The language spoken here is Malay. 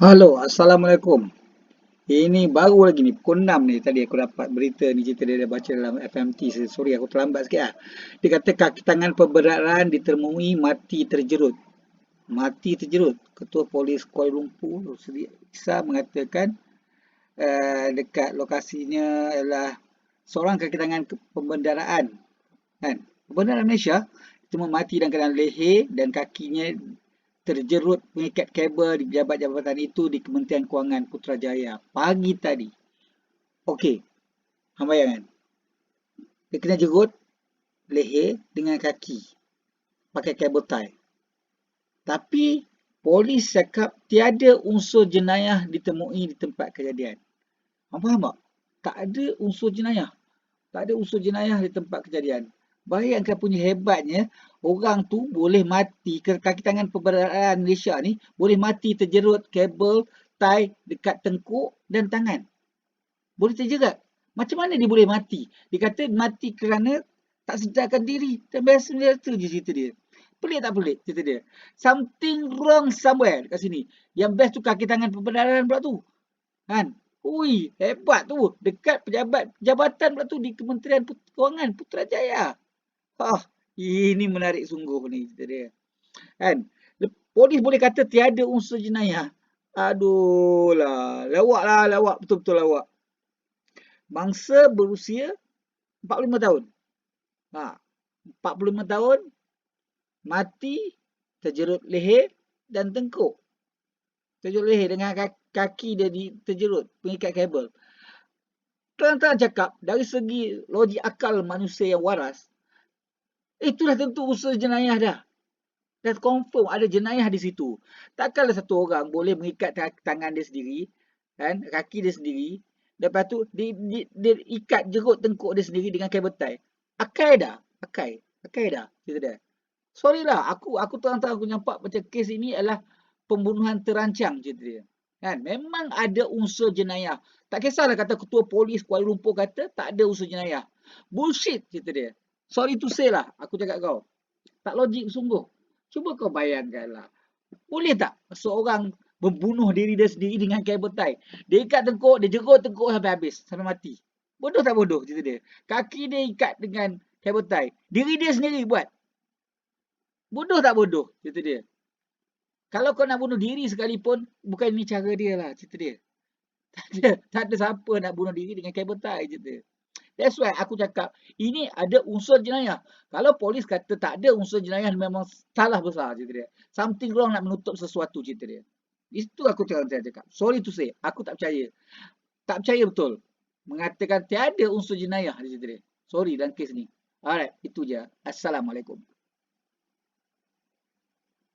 Halo, Assalamualaikum. Ini baru lagi ni, pukul 6 ni tadi aku dapat berita ni cerita dia, dia baca dalam FMT. Sorry aku terlambat sikit lah. Dia kata kaki tangan pembedaran ditemui mati terjerut. Mati terjerut. Ketua Polis Kuala Lumpur, Isa mengatakan uh, dekat lokasinya ialah seorang kaki tangan pembendaraan. Kan? Pembendaraan Malaysia, cuma mati dalam keadaan leher dan kakinya terjerut mengikat kabel di pejabat jabatan itu di Kementerian Kewangan Putrajaya pagi tadi. Okey. Hang bayangkan. Dia kena jerut leher dengan kaki. Pakai kabel tie. Tapi polis cakap tiada unsur jenayah ditemui di tempat kejadian. Hang faham tak? Tak ada unsur jenayah. Tak ada unsur jenayah di tempat kejadian. Bayangkan punya hebatnya, orang tu boleh mati, kaki tangan pemberadaan Malaysia ni, boleh mati terjerut kabel, tie dekat tengkuk dan tangan. Boleh terjerat. Macam mana dia boleh mati? Dia kata mati kerana tak sedarkan diri. Dan biasa dia tu je cerita dia. Pelik tak pelik cerita dia? Something wrong somewhere kat sini. Yang best tu kaki tangan pemberadaan pula tu. Kan? Ui, hebat tu. Dekat pejabat jabatan pula tu di Kementerian Kewangan Putrajaya. Ah, ini menarik sungguh ni cerita dia. Kan? Polis boleh kata tiada unsur jenayah. Aduh lah. Lawak lah, lawak. Betul-betul lawak. Bangsa berusia 45 tahun. Ha, 45 tahun, mati, terjerut leher dan tengkuk. Terjerut leher dengan kaki dia di, terjerut, pengikat kabel. Tuan-tuan cakap, dari segi logik akal manusia yang waras, itu dah tentu usaha jenayah dah. Dah confirm ada jenayah di situ. Takkanlah satu orang boleh mengikat tangan dia sendiri, kan, kaki dia sendiri, lepas tu dia, dia, dia ikat jerut tengkuk dia sendiri dengan kabel tie. Akai dah. Akai. Akai dah. Dia. Sorry lah. Aku aku terang-terang aku nampak macam kes ini adalah pembunuhan terancang cerita dia. Kan? Memang ada unsur jenayah. Tak kisahlah kata ketua polis Kuala Lumpur kata tak ada unsur jenayah. Bullshit cerita dia. Sorry to say lah, aku cakap kau. Tak logik sungguh. Cuba kau bayangkanlah. Boleh tak seorang membunuh diri dia sendiri dengan kabel tie? Dia ikat tengkuk, dia jerut tengkuk sampai habis, sampai mati. Bodoh tak bodoh cerita dia? Kaki dia ikat dengan kabel tie. Diri dia sendiri buat. Bodoh tak bodoh cerita dia? Kalau kau nak bunuh diri sekalipun, bukan ini cara dia lah cerita dia. Tak ada, tak ada siapa nak bunuh diri dengan kabel tie cerita dia. That's why aku cakap ini ada unsur jenayah. Kalau polis kata tak ada unsur jenayah memang salah besar cerita dia. Something wrong nak menutup sesuatu cerita dia. Itu aku cakap. Sorry to say, aku tak percaya. Tak percaya betul. Mengatakan tiada unsur jenayah cerita dia. Sorry dalam kes ni. Alright, itu je. Assalamualaikum.